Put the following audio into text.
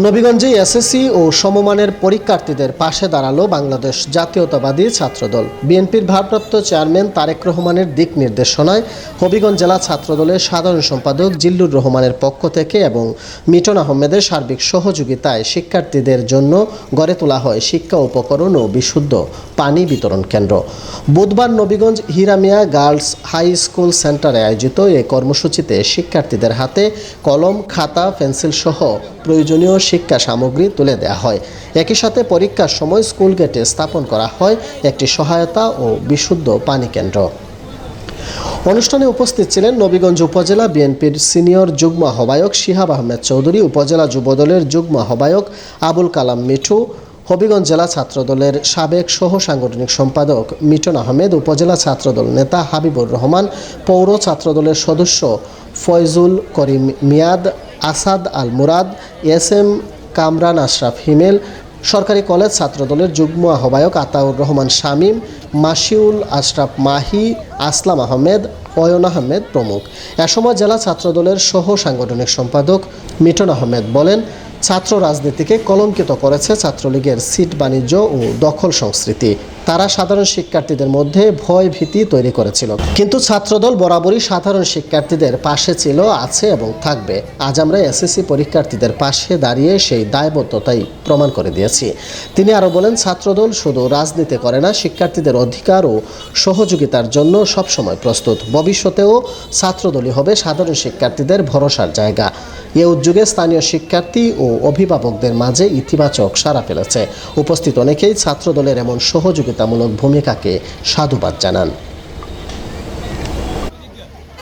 নবীগঞ্জে SSC ও সমমানের পরীক্ষার্থীদের পাশে দাঁড়াল বাংলাদেশ জাতীয়তাবাদী ছাত্রদল। বিএনপির ভারপ্রাপ্ত চেয়ারম্যান তারেক রহমানের দিক নির্দেশনায় হবিগঞ্জ জেলা ছাত্রদলের সাধারণ সম্পাদক জিল্লুর রহমানের পক্ষ থেকে এবং মিটন আহমেদের সার্বিক সহযোগিতায় শিক্ষার্থীদের জন্য গড়ে তোলা হয় শিক্ষা উপকরণ ও বিশুদ্ধ পানি বিতরণ কেন্দ্র। বুধবার Nabiganj Hiramia girls high school সেন্টারে আয়োজিত এই কর্মসূচিতে শিক্ষার্থীদের হাতে কলম, খাতা, পেন্সিল সহ প্রয়োজনীয় শিক্ষা সামগ্রী তুলে দেওয়া হয়। একই সাথে পরীক্ষার সময় স্কুল গেটে স্থাপন করা হয় একটি সহায়তা ও বিশুদ্ধ পানি কেন্দ্র। অনুষ্ঠানে উপস্থিত ছিলেন নবীগঞ্জ উপজেলা বিএনপির সিনিয়র যুগ্ম আহ্বায়ক শিহাব আহমেদ চৌধুরী, উপজেলা যুবদলের যুগ্ম আহ্বায়ক আবুল কালাম মিঠু, হবিগঞ্জ জেলা ছাত্রদলের সাবেক সহ সাংগঠনিক সম্পাদক মিটন আহমেদ, উপজেলা ছাত্রদল নেতা হাবিবুর রহমান, পৌর ছাত্রদলের সদস্য ফয়জুল করিম মিয়াদ আসাদ আল মুরাদ এস এম কামরান আশরাফ হিমেল, সরকারি কলেজ ছাত্রদলের যুগ্ম আহ্বায়ক আতাউর রহমান শামীম মাসিউল আশরাফ মাহি, আসলাম আহমেদ, অয়ন আহমেদ প্রমুখ। এ সময় জেলা ছাত্রদলের সহ সাংগঠনিক সম্পাদক মিটন আহমেদ বলেন, ছাত্র রাজনীতিকে কলঙ্কিত করেছে ছাত্রলীগের সিট বাণিজ্য ও দখল সংস্কৃতি। তারা সাধারণ শিক্ষার্থীদের মধ্যে ভয় ভীতি তৈরি করেছিল। কিন্তু ছাত্রদল বরাবরই সাধারণ শিক্ষার্থীদের পাশে ছিল, আছে এবং থাকবে। আজ আমরা এসএসসি পরীক্ষার্থীদের পাশে দাঁড়িয়ে সেই দায়বদ্ধতাই প্রমাণ করে দিয়েছি। তিনি আরও বলেন, ছাত্রদল শুধু রাজনীতি করে না, শিক্ষার্থীদের অধিকার ও সহযোগিতার জন্য সবসময় প্রস্তুত। ভবিষ্যতেও ছাত্রদলই হবে সাধারণ শিক্ষার্থীদের ভরসার জায়গা। এ উদ্যোগে স্থানীয় শিক্ষার্থী ও অভিভাবকদের মাঝে ইতিবাচক সাড়া ফেলেছে। উপস্থিত অনেকেই ছাত্রদলের এমন সহযোগিতামূলক ভূমিকাকে সাধুবাদ জানান।